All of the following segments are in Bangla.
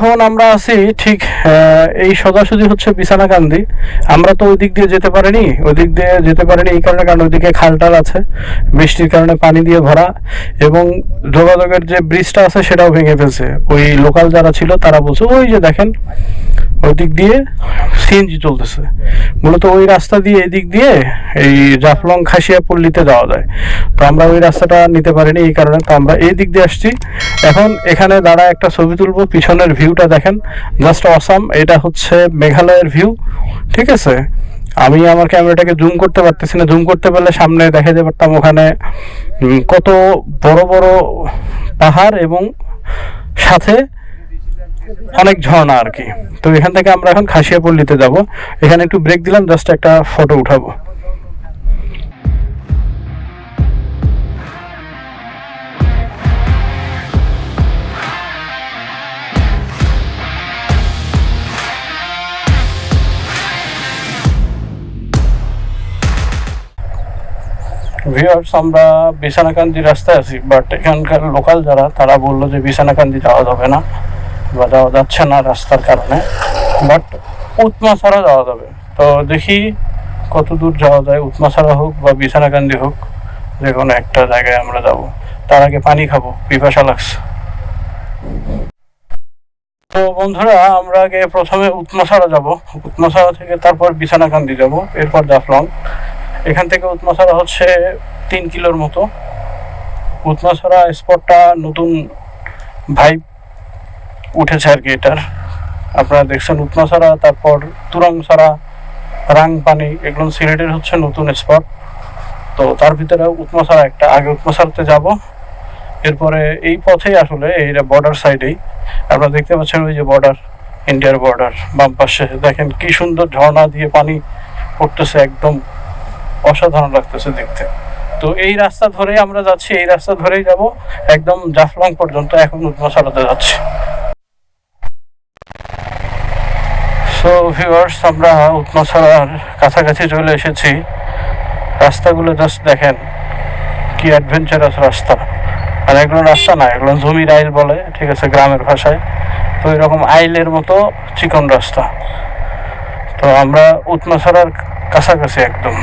এখন আমরা আছি ঠিক এই সোজাসুজি হচ্ছে বিছানাকান্দি আমরা তো ওই দিক দিয়ে যেতে পারিনি ওই দিক দিয়ে যেতে পারিনি এই কারণে, কারণ ওইদিকে খালটাল আছে, বৃষ্টির কারণে পানি দিয়ে ভরা, এবং যোগাযোগের যে ব্রিজটা আছে সেটাও ভেঙে ফেলছে। ওই লোকাল যারা ছিল, তারা বলছে, ওই যে দেখেন ওই দিক দিয়ে সিএনজি চলতেছে। মূলত ওই রাস্তা দিয়ে এদিক দিয়ে এই জাফলং খাসিয়া পল্লীতে যাওয়া যায়। তো আমরা ওই রাস্তাটা নিতে পারিনি এই কারণে, তো আমরা এই দিক দিয়ে আসছি। এখন এখানে দাঁড়া একটা ছবি তুলবো, পিছনের ভিউটা দেখেন। জাস্ট অসাম এটা হচ্ছে মেঘালয়ের ভিউ ঠিক আছে? আমি আমার ক্যামেরাটাকে জুম করতে পারতেছি না। জুম করতে পারলে সামনে দেখা যেতে পারতাম ওখানে কত বড় বড় পাহাড় এবং সাথে অনেক ঝর্ণা আর কি। তো এখান থেকে আমরা এখন খাসিয়া পল্লীতে যাব। এখানে একটু ব্রেক দিলাম জাস্ট একটা ফটো উঠাবো। ভিউয়ার্স আমরা বিছানাকান্দি রাস্তায় আছি বাট এখানকার লোকাল যারা, তারা বলল যে বিছানাকান্দি যাওয়া যাবে না বা যাওয়া যাচ্ছে না রাস্তার কারণে বাট উৎমাছাড়া যাওয়া যাবে। তো দেখি কত দূর যাওয়া যায় উৎমাছাড়া হোক বা বিছানাকান্দি হোক, যে কোনো একটা জায়গায় আমরা যাব। তার আগে পানি খাব, পিপাসা লাগছে। তো বন্ধুরা, আমরা আগে প্রথমে উৎমাছাড়া যাব। উৎমাছাড়া থেকে তারপর বিছানাকান্দি যাব, এরপর জাফলং। এখান থেকে উৎমাছাড়া হচ্ছে তিন কিলোর মতো। উৎমাছাড়া স্পটটা নতুন ভাইব উঠেছে আর কি এটার। আপনারা দেখছেন উৎমাছাড়া, তারপর তুরংছাড়া, রাংপানি, এগুলো সিলেটের হচ্ছে নতুন স্পট তো তার ভিতরে উৎমাছাড়া একটা, আগে উৎমাছাড়াতে যাব। এরপরে এই পথেই আসলে এই বর্ডার সাইডেই আপনারা দেখতে পাচ্ছেন ওই যে বর্ডার ইন্ডিয়ার বর্ডার বাম পাশে। দেখেন কি সুন্দর ঝর্ণা দিয়ে পানি পড়তেছে একদম। অসাধারণ লাগতেছে দেখতে। তো এই রাস্তা ধরেই আমরা যাচ্ছি, এই রাস্তা ধরেই যাব, একদম জাফলং পর্যন্ত এখন উৎমাছাড়াতে যাচ্ছি। সো ভিউয়ার্স আমরা উৎমাছাড়ার কাছাকাছি চলে এসেছি। রাস্তাগুলো জাস্ট দেখেন, কি অ্যাডভেঞ্চারাস রাস্তা। আর এগুলো রাস্তা না, এগুলো জমির আইল বলে, ঠিক আছে, গ্রামের ভাষায়। তো এরকম আইলের মতো চিকন রাস্তা। তো আমরা উৎমাছাড়ার কাছাকাছি একদম।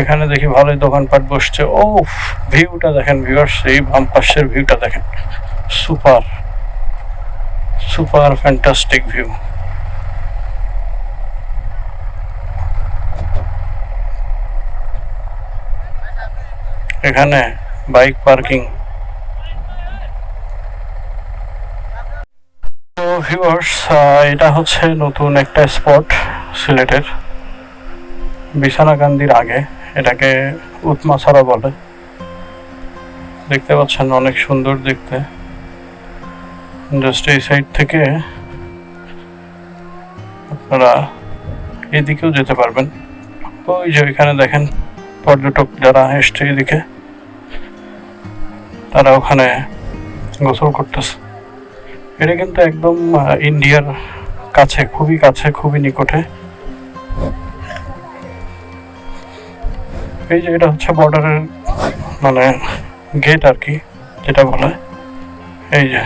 এখানে দেখি ভালোই দোকানপাট বসছে। ও ভিউটা দেখেন ভিউয়ার্স এই বাম পাশের ভিউটা দেখেন। সুপার সুপার ফ্যান্টাস্টিক ভিউ এখানে বাইক পার্কিং তো ভিউয়ার্স এটা হচ্ছে নতুন একটা স্পট সিলেটের। বিছানাকান্দির আগে। এটাকে উৎমাছাড়া বলে। দেখতে পাচ্ছেন অনেক সুন্দর দেখতে। জাস্ট এই সাইড থেকে আপনারা এদিকেও যেতে পারবেন। ওই যে ওইখানে দেখেন পর্যটক যারা এসছে এদিকে, তারা ওখানে গোসল করতেছে। এটা কিন্তু একদম ইন্ডিয়ার কাছে, খুবই কাছে, খুবই নিকটে। এই যে এটা হচ্ছে বর্ডারের মানে গেট আর কি যেটা বলে। এই যে।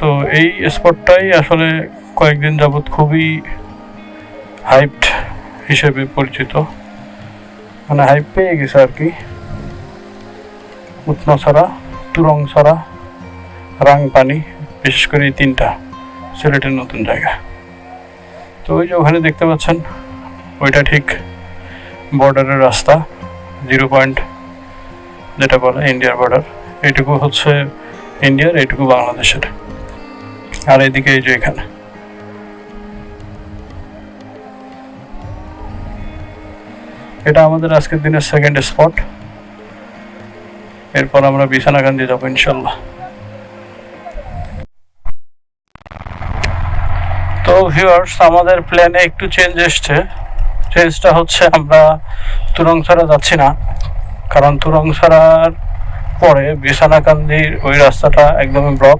তো এই স্পটটাই আসলে কয়েকদিন যাবৎ খুবই হাইপড হিসেবে পরিচিত। মানে হাইপ পেয়ে গেছে আর কি উৎমাছড়া তুরংছড়া রাংপানি বিশেষ করে এই তিনটা সিলেটের নতুন জায়গা। তো ওই যে ওখানে দেখতে পাচ্ছেন, ওইটা ঠিক বর্ডারের রাস্তা, জিরো পয়েন্ট যেটা বলে ইন্ডিয়ার বর্ডার। এইটুকু হচ্ছে ইন্ডিয়ার, এইটুকু বাংলাদেশের। আর এদিকে এই যে এখানে। এটা আমাদের আজকের দিনের সেকেন্ড স্পট এরপর আমরা বিছানাকান্দি যাব, ইনশাল্লাহ। ভিউয়ার্স আমাদের প্ল্যানে একটু চেঞ্জ এসছে। চেঞ্জটা হচ্ছে আমরা তুরংছড়া যাচ্ছি না। কারণ তুরংছড়ার পরে বিছানাকান্দির ওই রাস্তাটা একদমই ব্লক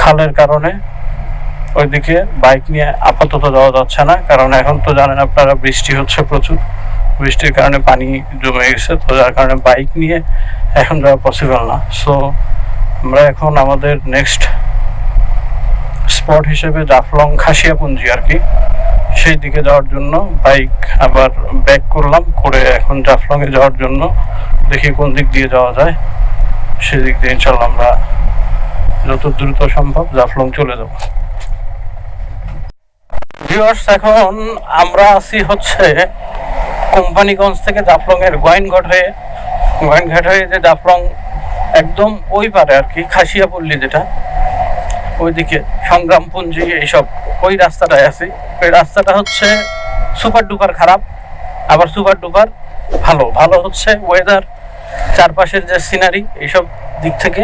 খালের কারণে ওইদিকে বাইক নিয়ে আপাতত যাওয়া যাচ্ছে না। কারণ এখন তো জানেন আপনারা, বৃষ্টি হচ্ছে প্রচুর। বৃষ্টির কারণে পানি জমে গেছে। তো যার কারণে বাইক নিয়ে এখন যাওয়া পসিবল না। সো আমরা এখন আমাদের নেক্সট স্পট হিসেবে জাফলং খাসিয়াপুঞ্জি আর কি। সেই দিকে যাওয়ার জন্য বাইক আবার ব্যাক করলাম, করে এখন জাফলং এ যাওয়ার জন্য দেখি কোন দিক দিয়ে যাওয়া যায়। সেদিক দিয়ে ইনশাল্লাহ আমরা যত দ্রুত সম্ভব জাফলং চলে যাব। এখন আমরা আছি হচ্ছে কোম্পানিগঞ্জ থেকে জাফলং এর গোয়াইনঘাট হয়ে। গোয়াইনঘাট হয়ে যে জাফলং একদম ওই পারে আর কি খাসিয়াপল্লী যেটা। ওইদিকে সংগ্রামপুঞ্জি এইসব, ওই রাস্তাটায় আছি। ওই রাস্তাটা হচ্ছে সুপার ডুপার খারাপ, আবার সুপার ডুপার ভালো। ভালো হচ্ছে ওয়েদার চারপাশের যে সিনারি এইসব দিক থেকে।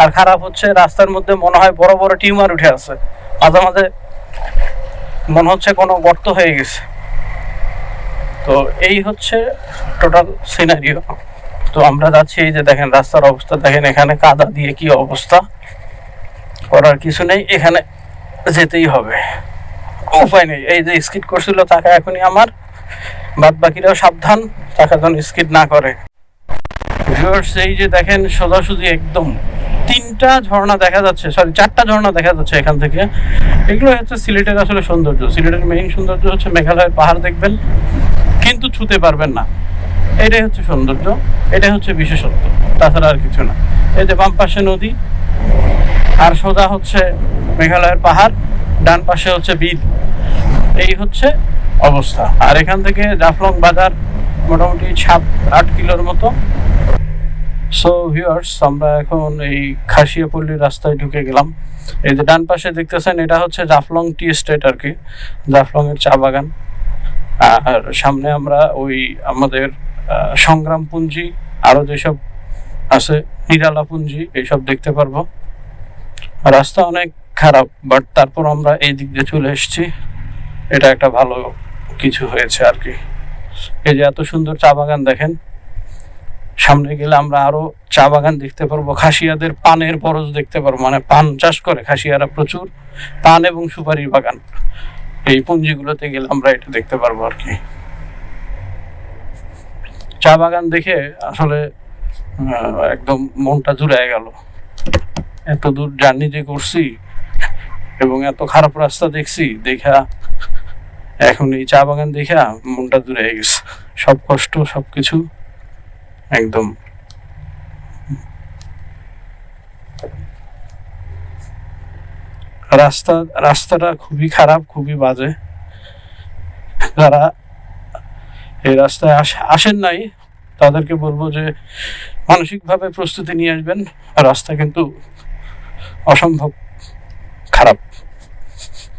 আর খারাপ হচ্ছে রাস্তার মধ্যে মনে হয় বড় বড় টিউমার উঠে আছে। মাঝে মাঝে মনে হচ্ছে কোনো গর্ত হয়ে গেছে। তো এই হচ্ছে টোটাল সিনারিও তো আমরা যাচ্ছি, এই যে দেখেন রাস্তার অবস্থা, দেখেন এখানে কাদা দিয়ে কি অবস্থা। করার কিছু নেই, এখানে যেতেই হবে। উপায় নেই, এই যে স্কিড করছিল চাকা এখনই আমার বাদ বাকিরাও সাবধান চাকা যেন স্কিড না করে। এই যে দেখেন, সোজাসুজি একদম তিনটা ঝর্ণা দেখা যাচ্ছে সরি চারটা ঝর্ণা দেখা যাচ্ছে এখান থেকে। এগুলো হচ্ছে সিলেটের আসলে সৌন্দর্য, সিলেটের মেইন সৌন্দর্য হচ্ছে মেঘালয়ের পাহাড় দেখবেন, কিন্তু ছুতে পারবেন না। এটাই হচ্ছে সৌন্দর্য, এটাই হচ্ছে বিশেষত্ব, তাছাড়া আর কিছু না। এই যে বাম পাশে নদী আর সোজা হচ্ছে মেঘালয়ের পাহাড় ডান পাশে হচ্ছে বিল এই হচ্ছে অবস্থা। আর এখান থেকে জাফলং বাজার মোটামুটি সাত আট কিলোর মতো। সো ভিউয়ার্স আমরা এখন এই খাসিয়াপল্লির রাস্তায় ঢুকে গেলাম। এই যে ডান পাশে দেখতেছেন এটা হচ্ছে জাফলং টি এস্টেট আর কি জাফলং এর চা বাগান। আর সামনে আমরা ওই আমাদের আহ, সংগ্রাম পুঞ্জি আরও যেসব আছে নিরালা পুঞ্জি এইসব দেখতে পারব। রাস্তা অনেক খারাপ বাট তারপর আমরা এই দিক দিয়ে চলে এসেছি। এটা একটা ভালো কিছু হয়েছে আর কি। এই যে এত সুন্দর চা বাগান দেখেন। সামনে গেলে আমরা আরও চা বাগান দেখতে পারব। খাসিয়াদের পানের বরজ দেখতে পারব। মানে পান চাষ করে খাসিয়ারা প্রচুর। পান এবং সুপারির বাগান। এই পুঞ্জিগুলোতে গেলে আমরা এটা দেখতে পারব আর কি। চা বাগান দেখে আসলে একদম মনটা জুড়ে গেল। এত দূর জার্নি যে করছি এবং এত খারাপ রাস্তা দেখছি, দেখা এখন এই চা বাগান দেখা মনটা দূরে গেছে। সব কষ্ট সবকিছু একদম। রাস্তা, রাস্তাটা খুবই খারাপ, খুবই বাজে। যারা এই রাস্তায় আস- আসেন নাই, তাদেরকে বলব যে মানসিকভাবে প্রস্তুতি নিয়ে আসবেন। রাস্তা কিন্তু অসম্ভব খারাপ।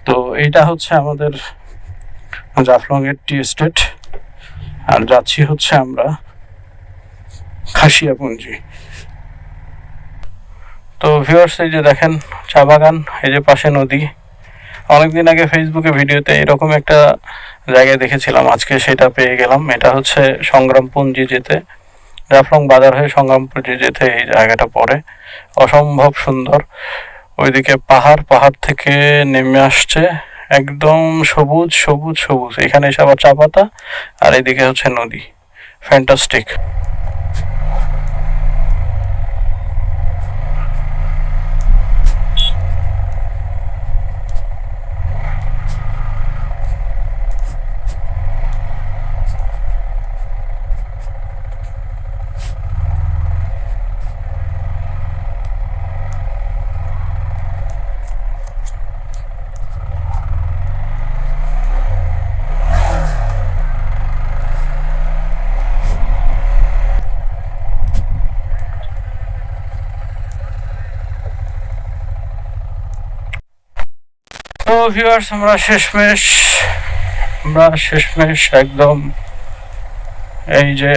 তো এইটা হচ্ছে আমাদের জাফলং এর টি এস্টেট। আর যাচ্ছি হচ্ছে আমরা খাসিয়াপুঞ্জি। তো ভিউয়ার্স এই যে দেখেন চা বাগান, এই যে পাশে নদী। অনেকদিন আগে ফেসবুকে ভিডিওতে এরকম একটা জায়গায় দেখেছিলাম, আজকে সেটা পেয়ে গেলাম। এটা হচ্ছে সংগ্রামপুঞ্জি যেতে। জাফলং বাজার হয়ে সংগ্রামপুঞ্জি যেতে এই জায়গাটা পড়ে। অসম্ভব সুন্দর। ওইদিকে পাহাড় পাহাড় থেকে নেমে আসছে একদম সবুজ সবুজ সবুজ। এখানে এসে আবার চা পাতা, আর এদিকে হচ্ছে নদী। ফ্যান্টাস্টিক ভিউয়ার্স আমরা শেষমেশ আমরা শেষমেশ একদম এই যে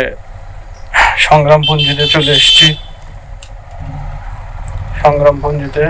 সংগ্রামপুঞ্জিতে চলে এসেছি। সংগ্রামপুঞ্জিতে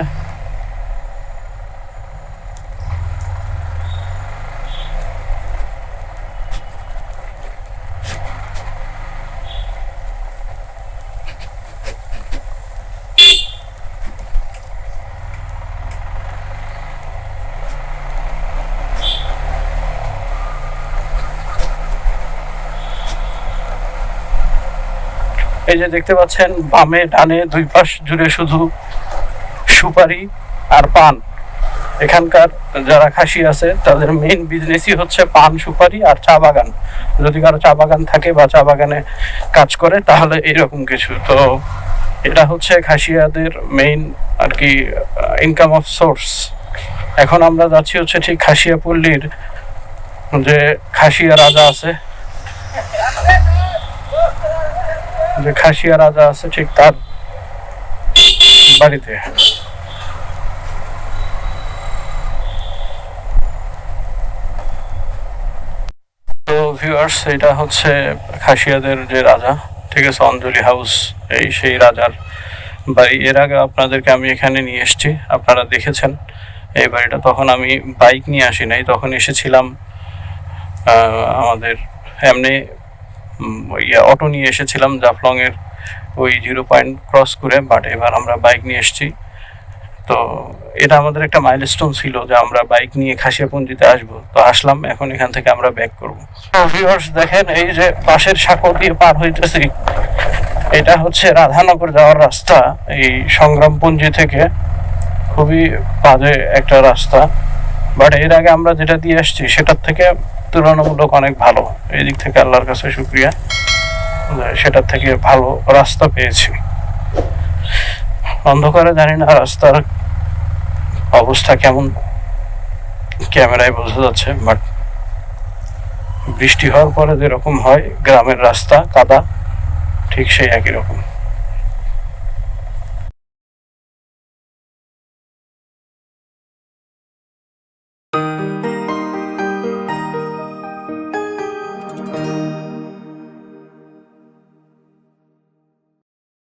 এই যে দেখতে পাচ্ছেন, বামে, ডানে দুই পাশ জুড়ে শুধু সুপারি আর পান। এখানকার যারা খাসি আছে, তাদের মেইন বিজনেসই হচ্ছে পান, সুপারি আর চা বাগান। যদি কারও চা বাগান থাকে বা চা বাগানে কাজ করে, তাহলে এরকম কিছু। তো এটা হচ্ছে খাসিয়াদের মেইন আর কি ইনকাম অফ সোর্স এখন আমরা যাচ্ছি হচ্ছে ঠিক খাসিয়া পল্লীর যে খাসিয়া রাজা আছে যে খাসিয়া রাজা আছে ঠিক তার বাড়িতে। তো ভিউয়ার্স এটা হচ্ছে খাসিয়াদের যে রাজা, ঠিক আছে, অঞ্জলি হাউস এই সেই রাজার বাড়ি। এর আগে আপনাদেরকে আমি এখানে নিয়ে এসেছি, আপনারা দেখেছেন। এই বাড়িটা তখন আমি বাইক নিয়ে আসি নাই, তখন এসেছিলাম আমাদের এমনি অটো নিয়ে এসেছিলাম জাফলং এর ওই জিরো পয়েন্ট ক্রস করে বাট এবার আমরা বাইক নিয়ে এসেছি। তো এটা আমাদের একটা মাইলস্টোন ছিল যে আমরা বাইক নিয়ে খাসিয়াপুঞ্জিতে আসব। তো আসলাম, এখন এখান থেকে আমরা ব্যাক করব। ভিউয়ার্স দেখেন, এই যে পাশের সাঁকো দিয়ে পার হইতেছি, এটা হচ্ছে রাধানগর যাওয়ার রাস্তা, এই সংগ্রামপুঞ্জি থেকে। খুবই বাজে একটা রাস্তা বাট এর আগে আমরা যেটা দিয়ে আসছি, সেটার থেকে তুলনামূলক অনেক ভালো। এই দিক থেকে আল্লাহর কাছে শুক্রিয়া। যে সেটার থেকে ভালো রাস্তা পেয়েছি। অন্ধকারে জানি না রাস্তার অবস্থা কেমন। ক্যামেরায় বোঝা যাচ্ছে, বাট বৃষ্টি হওয়ার পরে যেরকম হয়, গ্রামের রাস্তা, কাদা, ঠিক সেই একই রকম।